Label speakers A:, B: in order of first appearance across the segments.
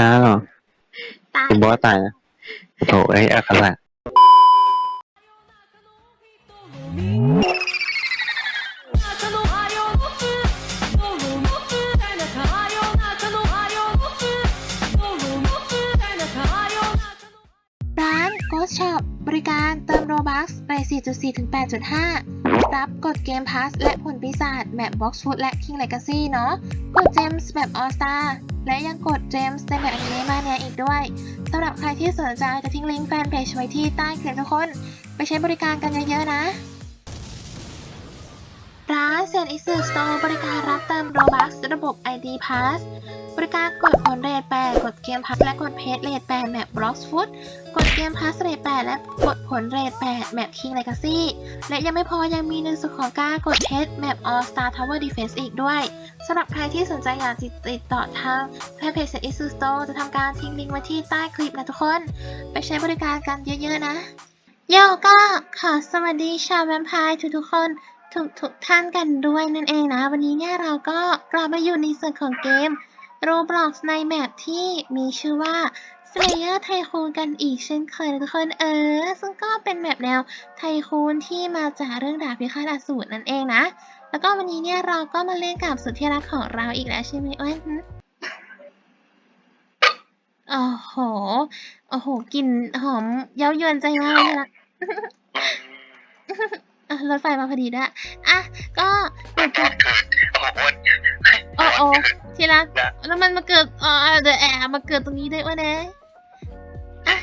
A: อ้าว
B: ตาย
A: คุณบอกว่าตายนะโถไอ้ยอัคระ
B: บริการเติมโรบัคไป 4.4 ถึง 8.5 รับกดเกมพาสและผลปีศาจแบบ Box Food และ King Legacy เนาะ กดเจมส์แบบ All Star และยังกดเจมส์ในแบบอนิเมะมาเนียอีกด้วยสำหรับใครที่สนใจจะทิ้งลิงก์แฟนเพจไว้ที่ใต้คลิปทุกคน ไปใช้บริการกันเยอะๆนะร้านเซนอิสึสโตร์บริการรับเติมโรบัคระบบ ID Pass บริการกดผลเรท8กดเกมพัสและกดเพจเรท8แบบ Box Food กดเกมพาสเรท8และกดผลเรท8แมป King Legacy และยังไม่พอยังมีในส่วนของการกดเพชรแมป All Star Tower Defense อีกด้วยสำหรับใครที่สนใจอยากติดต่อทางแฟนเพจ i s u Store จะทำการทิ้งลิงก์ไว้ที่ใต้คลิปนะทุกคน ไปใช้บริการกันเยอะๆนะโยก็ขอสวัสดีชาวแวมไพร์ทุกๆคนทุกทุกๆท่านกันด้วยนั่นเองนะ วันนี้เนี่ยเราก็กลับมาอยู่ในส่วนของเกม Roblox ในแมปที่มีชื่อว่า Slayer Tycoon กันอีกเช่นเคยนะทุกคนเออ ซึ่งก็เป็นแมปแนวไทคูนที่มาจากเรื่องดาบพิฆาตอสูรนั่นเองนะ แล้วก็วันนี้เนี่ยเราก็มาเล่นกับสุดที่รักของเราอีกแล้วใช่ไหมอ้วนหึโอ้โห โอ้โห กลิ่นหอมเย้ายวนใจมากเลยนะรถไฟมาพอดีด้วยอะ ก็เดี๋ยวจะโอ้โอ้ที่รัก แล้วมันมาเกิดอ๋อเดี๋ยวแอบมาเกิดตรงนี้ด้วยวะเนี่ยอะ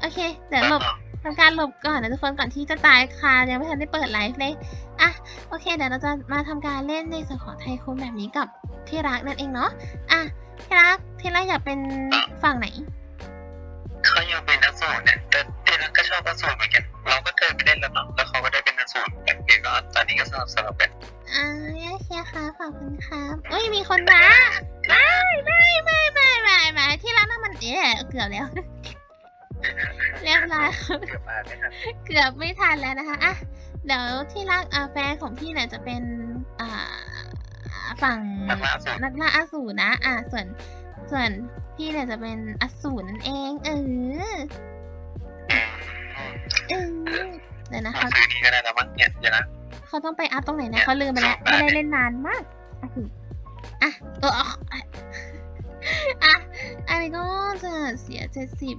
B: โอเค เดี๋ยวหลบทำการหลบก่อนนะทุกคนก่อนที่จะตายคายังไม่ทันได้เปิดไลฟ์เลยอะโอเค เดี๋ยวเราจะมาทำการเล่นในส่วนของไทยคูนแบบนี้กับที่รักนั่นเองเนาะอะที่รักที่รักอยากเป็นฝั่งไหน
A: เขายังเป็นนักสูตรเนี่ยแต่ ที่รักก็ชอบนักสูตรเหมือนกัน เราก็เคยไปเล่นแล้วเนาะแล้วเขาก็ได้เป็นนักสูตรแต่เกก็ตอนนี้ก็สลับสลับเป็น
B: อ่าโอเคค่ะขอบคุณครับเอ้ยมีคนมาไม่ไม่ไม่ไม่ไม่ไม่ที่รักนั่นมันเอ๊ะเกือบแล้วเรียบร้อยครับ
A: เกือบไม่ทัน
B: แล้วนะคะอะเดี๋ยวที่รักอาแฟนของพี่เนี่ยจะเป็นอ่าฝั่ง
A: นักล่าสูตร
B: นักล่าอสูรนะ อะส่วนส่วนพี่เนี่ยจะเป็นอสูรนั่นเอง เออ เดี๋ยวนะ
A: เอา
B: คะ
A: ซื้อนี้ก็ได้แล้วมั้งเนี่ยเดี๋ยวนะ
B: เขาต้องไปอัพตรงไหนนะเขาลืมไปแล้วไม่ได้เล่นนานมากอะอะเอออะอะอันนี้ก็จะเสียเจ็ดสิบ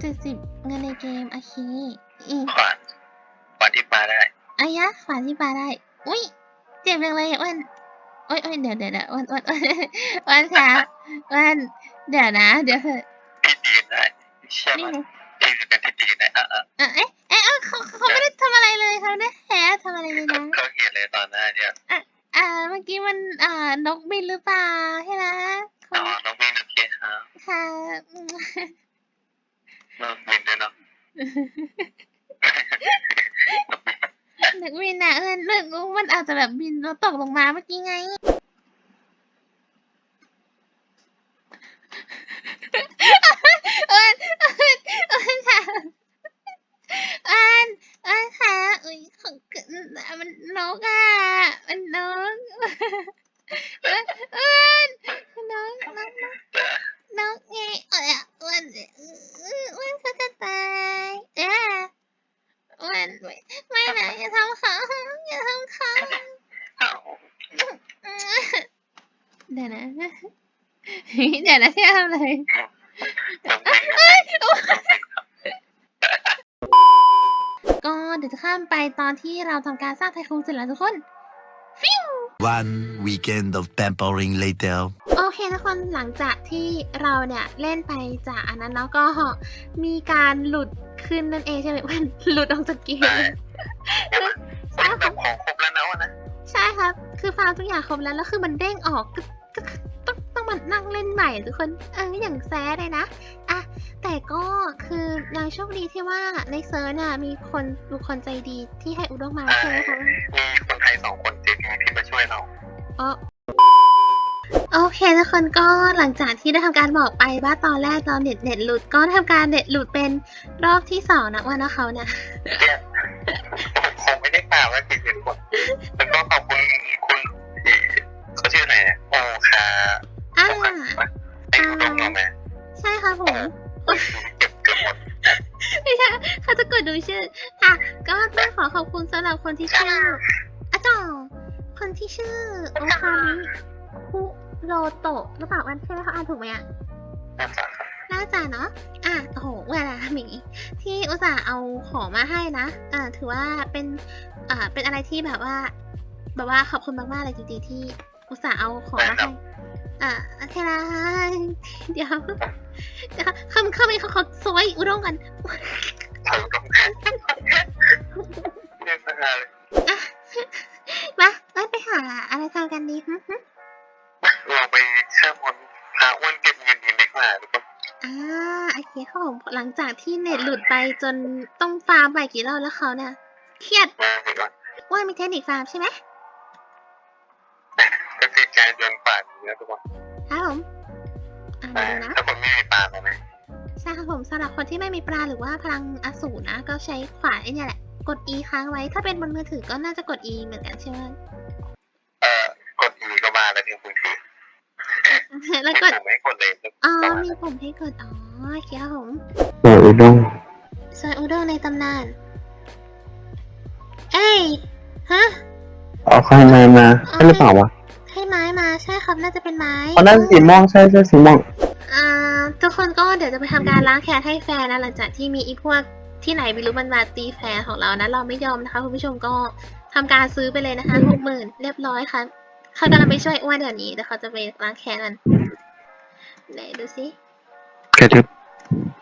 B: เจ็ดสิบเงินในเกมโอเคอี
A: ขวานขวานที่ปลาได้
B: อายะขวานที่ปลาได้ อุ้ยเจ็บจังเลยอ้วนโอ้ยโอ้ยเดี๋ยวเดี๋ยวเดี๋ยวอ้วนอ้วนอ้วนอ้วนค่ะอ้วนเดี๋ยวนะ เดี๋ยวเถอะ
A: ที่ตีนได้ใช่ไหม
B: นี่ไง
A: ที่จะเป็นที่ตีนได้อะอะ
B: เออเอ๊ะเอ๊ะเอ้าเขาเขาไม่ได้ทำอะไรเลยเขาไม่ได้แพ้ทำอะไรเลยนะ
A: ก็เห็นเลยตอนหน้าเนี่ย
B: อ่าเมื่อกี้มันอ่านกบินหรือเปล่าใช่ไหม
A: อ๋อน้องมินโอเคครับ
B: ค่ะอืม
A: น้องมินด้วยเนาะ
B: นึกบินนะเออนึกว่ามันอาจจะแบบบินแล้วตกลงมาเมื่อกี้ไงเอ้นเอ้นเอ้นค่ะอ้นอ้นค่ะอุ้ยของมันนกอะมันนกเอ้นเอ้นนกนกนกไงเอ้ยอ้วนอ้วนเขาจะตายเอ้ยอ้วนไม่ไม่นะอย่าทำเขาอย่าทำเขา
A: เดี๋
B: ยวนะเดี๋ยวนะที่ทำเลย
A: น้องมิน
B: ก็ เดี๋ยวจะข้ามไปตอนที่เราทำการสร้างไทคูนเสร็จแล้วทุกคน ฟิว
C: One weekend of pampering later.
B: โอเคทุกคนหลังจากที่เราเนี่ยเล่นไปจากอันนั้นแล้วก็มีการหลุดขึ้นนั่นเองใช่ไหมวันหลุดออกจากเกมใช่
A: แบ
B: ครับ
A: บของครบแล้วนะวะนะ
B: ใช่ครับ คือฟาร์มทุกอย่างครบแล้วแล้วคือมันเด้งออกก็ก็ต้องต้อง มานั่งเล่นใหม่ทุกคนเอออย่างแซดเลยนะอะแต่ก็คือยังโชคดีที่ว่าในเซิร์ฟน่ะมีคนบุคคลใจดีที่ให้อุดมมาใช่ไหมคะ
A: มีคนไทยสองคนเจดีที่มาช่วยเรา
B: อ๋อโอเคทุกคนก็หลังจากที่ได้ทำการบอกไปว่าตอนแรกเราเน็ตเน็ตหลุดก็ทำการเน็ตหลุดเป็นรอบที่สองนะว่านะเขาเนี่ย
A: เนี่ยคงไม่ได้ข่าวว่ากี่สิบคนแล้วก็ขอบคุณคุณเขาชื่อ คามิ
B: คุโรโตะหรือเปล่าวันใช่ไหมเขาอ่านถูกไหมอะ
A: น่าจะครับ
B: น่าจะเนาะ อะโอ้โหเวลาหมีที่อุตส่าห์เอาของมาให้นะ อ่า ถือว่าเป็น อ่า เป็นอะไรที่แบบว่า แบบว่าขอบคุณมากๆเลยจริงๆที่อุตส่าห์เอาของมาให้ อ่าโอเคนะเดี๋ยวเดี๋ยวเข้าเข้าไปเขาเขาซอยอุด้งกัน
A: ผมต้องเรี
B: กันดีฮึฮึ
A: เราไปเชื่อมนพาอ้วนเก็บเงินกันดีกว่าทุกคน
B: อ่าโอเคครับผมหลังจากที่เน็ตหลุดไปจนต้องฟาร์มไปกี่รอบแล้วเขาเนี่ยเครียด
A: มาดีกว่า
B: ว่ามีเทคนิคฟาร์มใช่ไหม
A: ก็คือการโยนป่าอย่างเงี้ยทุกคน
B: ครับผมอ่า
A: แต่
B: เดี๋ยวนะ
A: ถ้าคนไม่มีป่าเลยนะ
B: ใช่ครับผมสำหรับคนที่ไม่มีปลาหรือว่าพลังอสูรนะ ก็ใช้ขวานไอ้เนี่ยแหละ กด E ค้างไว้ ถ้าเป็นบนมือถือก็น่าจะกด E เหมือนกันใช่ไหม
A: เอ่อกดอีก็มาแล้วที่คุณคือ
B: แล้ว
A: ไม่
B: กด
A: ผมไม่กดเลย
B: อ๋อมีปุ่มให้กดอ๋อโอเคครับผม
D: โอ้อุด้ง
B: ซอยอุด้งในตำนาน เอ้ยฮะ
D: เอาใครมามาใช่หรือเปล่าวะ
B: ให้ไม้มาใช่ครับน่าจะเป็นไม้
D: อ๋อนั่นสีม่วงใช่ใช่สีม่วง
B: อ่าทุกคนก็เดี๋ยวจะไปทำการล้างแค้นให้แฟนนะหลังจากที่มีอีพวกที่ไหนไม่รู้มันมาตีแฟนของเรานะ เราไม่ยอมนะคะคุณผู้ชมก็ทำการซื้อไปเลยนะคะหกหมื่นเรียบร้อยครับ เขากำลังไปช่วยอ้วนเดี๋ยวนี้เดี๋ยวเขาจะไปล้างแค้นกันไหนดูสิ
D: กระทึบ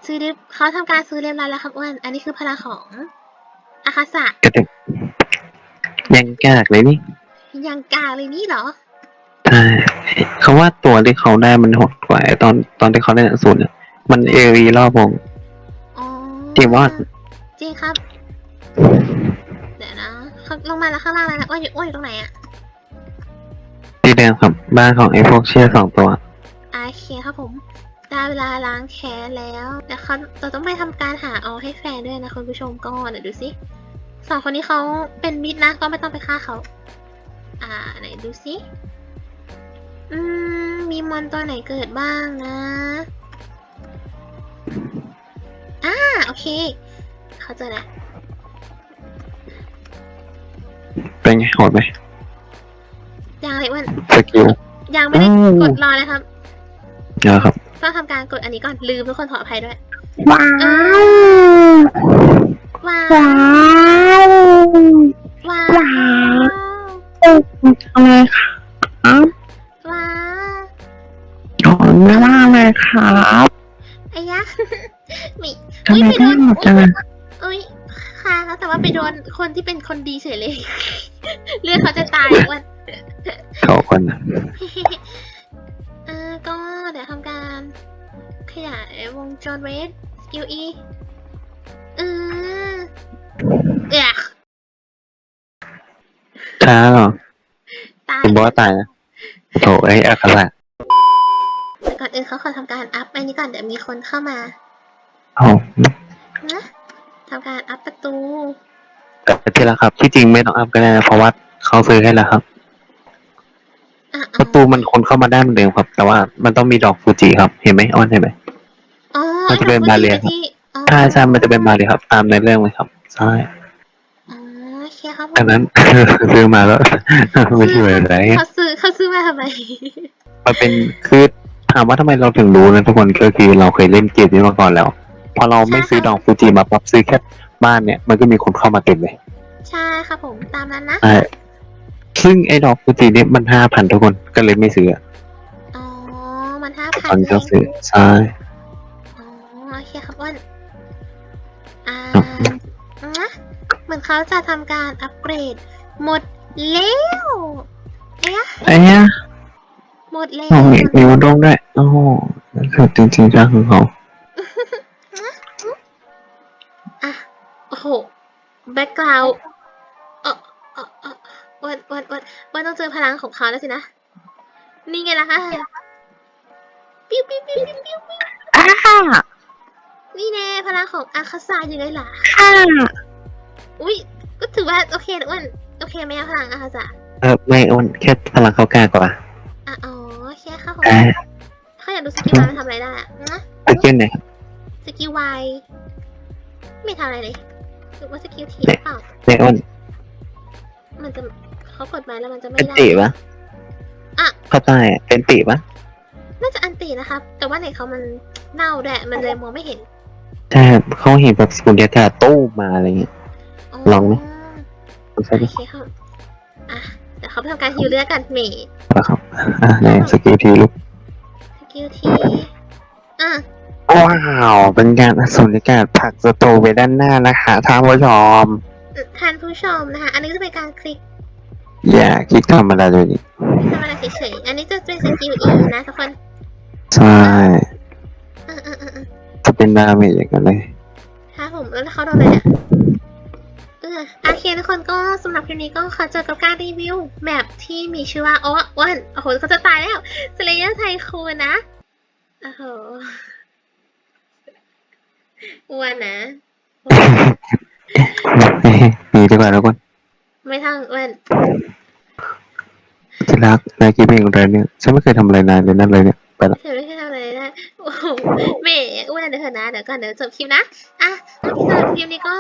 B: ซื้อเรียบเขาทำการซื้อเรียบร้อยแล้วครับอ้วน อันนี้คือพลังของอาคาสะ
D: กระทึบยังกากเลยนี่
B: ยังกาเลยนี่เหรอ
D: ใช่เขาว่าตัวที่เขาได้มันหดกว่าไอ้ตอนตอนที่เขาได้อสูรเนี่ยมันเอรีรอบวง
B: อ๋อ
D: จริงว่า
B: จริงครับ เดี๋ยวนะเขาลงมาแล้วข้างล่างแล้วนะอ้วนอยู่อ้วนอยู่ตรงไหนอะ
D: ที่เดิมครับบ้านของไอ้พวกเชี่ยสองตัว
B: โอเคครับผมได้เวลาล้างแค้นแล้วเดี๋ยวเขาเราต้องไปทำการหาเอาให้แฟนด้วยนะคุณผู้ชมก็เดี๋ยวดูสิสองคนนี้เขาเป็นมิตรนะก็ไม่ต้องไปฆ่าเขา อ่าไหนดูสิอืมมีมอนตัวไหนเกิดบ้างนะอ่าโอเค เขาเจอแล้ว
D: เป็นไงโหดไหม
B: ยังเลยอ้วน
D: สกิล
B: ยังไม่ได้
D: อืม
B: กดรอนะครับ
D: นะครับ
B: ต้องทำการกดอันนี้ก่อนลืมทุกคนขออภัยด้วย
D: ว้าว
B: ว้าว
D: ว้าว
B: ว้าว
D: ว้าวอะไรครับ
B: ว้าว
D: ขอไม่ว่าอะไรครับ
B: ไอ้ยะ มี
D: ทำไม
B: อุ๊ย
D: ต้องหมดจังอะ
B: อุ้ยค่ะแต่ว่าไปโดนคนที่เป็นคนดีเฉยเลยเลือดเขาจะตายอ้วน
D: เขาคนน่ะ
B: อ่าก็เดี๋ยวทำการขยายวงจรเวทสกิลอีอือเอะ
D: ช้าเหรอ
B: ตาย
D: ผมบอกว่าตายนะโถไอ้อัคระ
B: แต่ก่อนอื่นเขาขอทำการอัพอันนี้ก่อนเดี๋ยวมีคนเข้ามา
D: โอ้
B: นะทำการอัพประตู
D: กลับไปที่แล้วครับ ที่จริงไม่ต้องอัพก็ได้นะเพราะว่าเขาซื้อให้แล้วครับ
B: อะ
D: ประตูมันคนเข้ามาได้เหมือนเดิมครับ แต่ว่ามันต้องมีดอกฟูจิครับ เห็นไหมอ้อนเห็นไหม
B: อ๋อ
D: มันจะเป็นบาเรียครับ
B: ที่อ๋อ
D: ใช่ใช่มันจะเป็นมาเลยครับ ตามในเรื่องเลยครับ ใช่
B: อ๋อโอเคครับผม
D: อันนั้น ซื้อมาแล้ว ไม่ช่วยอะไร
B: เขาซื้อเขาซื้อมาทำไม
D: มันเป็นคือถามว่าทำไมเราถึงรู้นะทุกคนก็คือเราเคยเล่นเกมนี้มาก่อนแล้ว พอเราไม่ซื้อดอกฟูจิมาปั๊บซื้อแค่บ้านเนี่ยมันก็มีคนเข้ามาเต็มเลย
B: ใช่ครับผมตามนั้นนะ
D: ใช่ ซึ่งไอ้ดอกฟูจิเนี่ยมันห้าพันทุกคนก็เลยไม่ซื้อ
B: อ๋อ มันห้าพั
D: ตอน
B: น
D: นี้ก็ซื้อใช่
B: อ๋อโอเคครับอ้วนอ่า
D: ครับ
B: นะเหมือนเขาจะทำการอัปเกรด หมดแล้วเอ๊ะ
D: ไอ้เนี่ย
B: หมดแล้ว
D: โอ้ยมีวันดงด้วยโอ้โหนั่นคือจริงๆจ้าของเขา
B: อะโอ้โหแบ็กกราว อ้วนอ้วนอ้วนอ้วนต้องเจอพลังของเขาแล้วสินะ นี่ไงล่ะคะปิ้วปิ้วปิ้วปิ้วปิ้วปิ้ว
D: อ้า
B: นี่แน่พลังของอาคาซายังไงล่ะ
D: อ้า
B: อุ้ยก็ถือว่าโอเคนะอ้วนโอเคไหมอะพลังอาคาซา
D: เออไม่อ้วนแค่พลังเขากล้ากว่า
B: อะอ๋อโอเคค่ะผม
D: อ่า
B: เขาอยากดูสกิลวายมันทำอะไรได้อะนะ
D: ตะเกียนไหนครับ
B: สกิลวายไม่ทำอะไรเลยหรือว่าสกิลทีหรือเปล่า
D: ในอ้วน
B: มันจะ เขากดไม้แล้วมันจะไม่
D: เป็น
B: ได้
D: ติปะ
B: อะ
D: เข้าใต้อะเป็นติปะ
B: น่าจะอันตีนะครับ แต่ว่าในเขามันเน่าแดดมันเลยมองไม่เห็น
D: ใช่ครับเขาเห็นแบบสุญญากาศตู้มมาอะไรเงี้ย ลองไหมใช่
B: โอ
D: ไหม
B: เคครับอะเดี๋ยวเขาไปทำการฮิวเลือดกันเมย์
D: ครับอะไหนสกิลทีลูก
B: สกิลทีอะ
D: ว้าวเป็นการสุญญากาศผลักศัตรูไปด้านหน้านะคะท่านผู้ชม
B: ท่านผู้ชมนะคะ อันนี้จะเป็นการคลิก
D: อย่าคิดธรรมดาเลยดิ
B: ธรรมดาเฉยๆ อันนี้จะเป็นสกิล E นะทุกคน
D: ใช่
B: อะอะอะอะ
D: จะเป็นดาเมจอย่างนั้นเลย
B: ค่ะผมแล้วเขาโดนอะไรเนี่ยเออโอเคทุกคนก็สำหรับคลิปนี้ก็ขอจบกับการรีวิวแมปที่มีชื่อว่าโอ้วันโอ้โหเขาจะตายแล้วสเลเยอร์ไทคูนะโอ้โหอ้วนนะ
D: มีดีกว่าทุกคน
B: ไม่ทั้งอ้วน
D: ที่รักนายคิดเป็นอย่างไรเนี่ย ฉันไม่เคยทำอะไรนายเลยนั่นเลยเนี่ย ไปละ
B: ฉันไม่เคยทำอะไรได้โอ้โหแหม่อ้วนเดี๋ยวเถอะนะ เดี๋ยวก่อนเดี๋ยวจบคลิปนะ อะสำหรับคลิปนี้ก็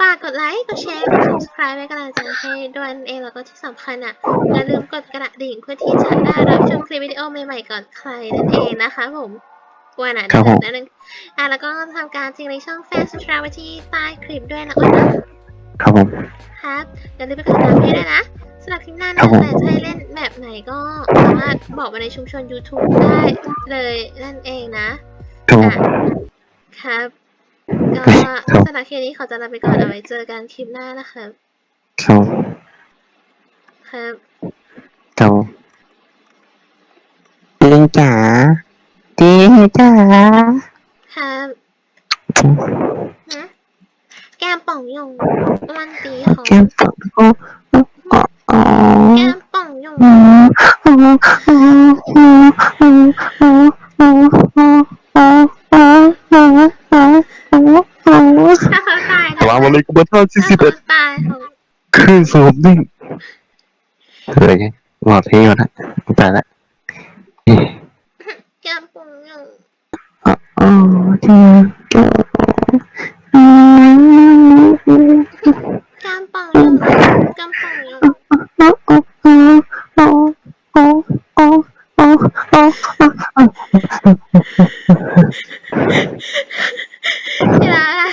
B: ฝากกดไลค์ กดแชร์ กด subscribe ไว้กำลังใจให้ด้วยนั่นเองแล้วก็ที่สำคัญอะ อย่าลืมกดกระดิ่งเพื่อที่จะได้รับชมคลิปวิดีโอใหม่ๆก่อนใครนั่นเองนะคะผมอ้วนอะ
D: ครับผม
B: เดี๋ยวนั่นนึงอะแล้วก็ทำการจริงในช่องแฟน subscribe ไว้ที่ใต้คลิปด้วยนะอ้วนนะ ครับ
D: ผม
B: ครับอย่าลืมไปกดติดตามให้ด้วยนะสำหรับคลิปหน้า
D: ครั
B: นะ
D: บผม
B: แต่จะให้เล่นแบบไหนก็สามารถบอกมาในชุมชน YouTube ได้เลยนั่นเองนะ
D: ครับผม
B: ครับก็
D: ครับ
B: สำหรับคลิปนี้ขอจะลาไปก่อนเอาไว้เจอกันคลิปหน้านะครับ
D: ครับ
B: ครับ
D: ครับลิงจ๋าลิงจ๋า
B: ครับนะแก้ มป่องยงวันตีเขา
D: แก้มปังโอ้โอ้โอ้
B: แก้มป่องยง
D: โอ้โอ้โอ้โอ้โอ้โอ้โอ้โอ้โอ้โอ้โอ้โอ้โอ้โอ้
B: ถ้าเขาตาย
D: สลามอะลัยกุมท่านที่
B: ถ้า
D: สิบ
B: เขา
D: เอ็ด
B: ตายเขา
D: ขึ้นสมนิ่งเฮ้ยหลอดเที่ยวนะไปละ
B: แก้มป่องยง
D: อ๋อที่
B: ก้มป่องยงแก้มป่องยงที่รัก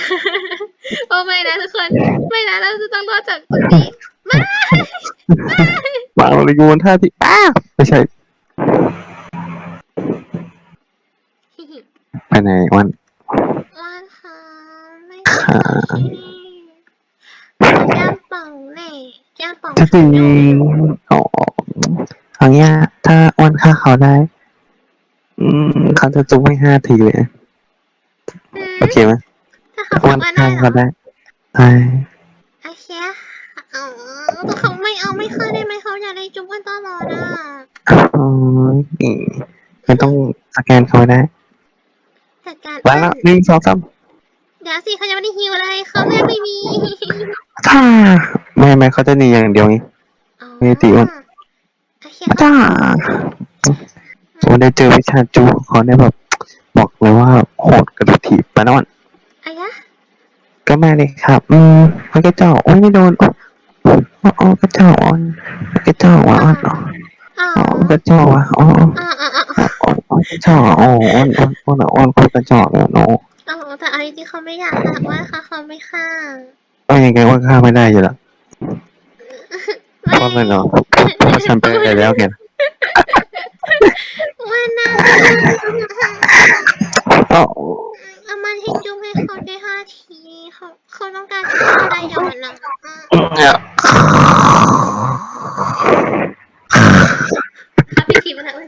B: โอ้ไม่นะทุกคน ไม่นะเราจะต้องรอดจากตรงนี้ไม่
D: มาเลยกูวันท่าที่อ้าไม่ใช่ไปไหนวัน
B: วันค่ะไม่ใช่ ที่นี่แก้มป่องเน่แก้มป่อง
D: ถ้าถึงอ๋อเอาเงี้ยถ้าวันฆ่าเขาได้ อืมเขาจะจุ๊บให้ห้าทีเลย
B: อืม
D: โอเคไหม
B: ถ้าเขา
D: วัน
B: ทำวัน
D: ฆ่า
B: ได้เหร
D: เขา
B: อ
D: ได้ใช่
B: โอเคอ๋อแต่เขาไม่เอาไม่เข้าได้ไหมเขาอยากได้จุ๊บกันตลอดอะ
D: อ๋อไม่ต้องสแกนเขาได้
B: จัดการ
D: ไปแล้วหนึ่งสองสาม
B: เดี๋ยวสิเขายังไม่ได้ฮิวเลยเขาเลือดไม่มี
D: ท่าไม่ไม่เขาจะหนีอย่างเดียวไง
B: อ๋อ
D: ไม่ได้ตีอ้วน
B: โอเค
D: ท่าวันได้เจอวิชาจูเขาได้แบบ บอกเลยว่าโหดกระโดดถีบไปนะวัน
B: อายะ
D: ก็มาเลยครับ อืมมันก็เจาะโอ้ยไม่โดนโอ้โอ้โอ้กระเจาะอ่อนกระเจาะอ่อนอ๋อ
B: อ๋อ
D: อ๋อกระเจาะอะอ๋อ
B: อ๋ออ๋ออ๋อ
D: อ๋ออ๋อกระเจาะอ๋ออ่อนอ่อนอ่อนอ่อนคนกระเจาะเลยเนาะ
B: อ๋อแต่เอาจริงๆเขาไม่อยากฆ่าว่าค่ะเขาไม่ฆ่า
D: ก็ยังไงว่าข้าไม่ได้อยู่ละเพ่าะมันเหรอเพราะฉันเป็นอะไรแล้วแก
B: มันน่า
D: ก็
B: เอามันให้จุ๊บให้เขาได้ห้าทีเขาเขาต้องการจะทำไดี๋ยวมันหลัง
D: เนี่ย
B: พี่คิดว่าอะไร